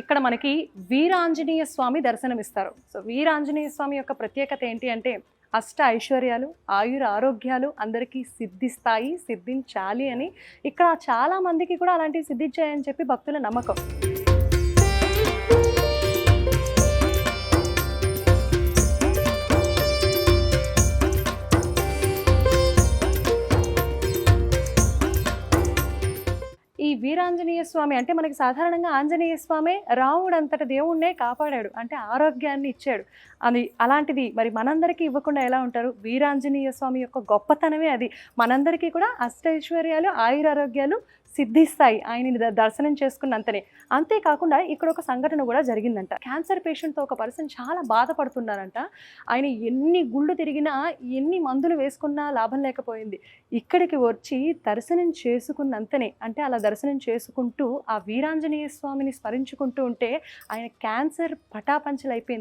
ఇక్కడ మనకి వీరాంజనేయ స్వామి దర్శనమిస్తారు. సో వీరాంజనేయ స్వామి యొక్క ప్రత్యేకత ఏంటి అంటే అష్ట ఐశ్వర్యాలు ఆయుర ఆరోగ్యాలు అందరికీ సిద్ధిస్తాయి సిద్ధించాలి అని. ఇక్కడ చాలామందికి కూడా అలాంటివి సిద్ధించాయని చెప్పి భక్తుల నమ్మకం. వీరాంజనేయ స్వామి అంటే మనకి సాధారణంగా ఆంజనేయ స్వామి రాముడు అంతటి దేవుణ్ణే కాపాడాడు అంటే ఆరోగ్యాన్ని ఇచ్చాడు. అది అలాంటిది మరి మనందరికీ ఇవ్వకుండా ఎలా ఉంటారు? వీరాంజనేయ స్వామి యొక్క గొప్పతనమే అది. మనందరికీ కూడా అష్టైశ్వర్యాలు ఆయురారోగ్యాలు సిద్ధిస్తాయి. ఆయనని ద- దర్శనం చేసుకున్నంతనే. అంతేకాకుండా ఇక్కడ ఒక సంఘటన కూడా జరిగిందంట. క్యాన్సర్ పేషెంట్తో ఒక పర్సన్ చాలా బాధపడుతున్నారంట. ఆయన ఎన్ని గుళ్ళు తిరిగినా ఎన్ని మందులు వేసుకున్నా లాభం లేకపోయింది. ఇక్కడికి వచ్చి దర్శనం చేసుకున్నంతనే అంటే అలా దర్శనం చేసుకుంటూ ఆ వీరాంజనేయ స్వామిని స్మరించుకుంటూ ఉంటే ఆయన క్యాన్సర్ పటాపంచలైపోయింది.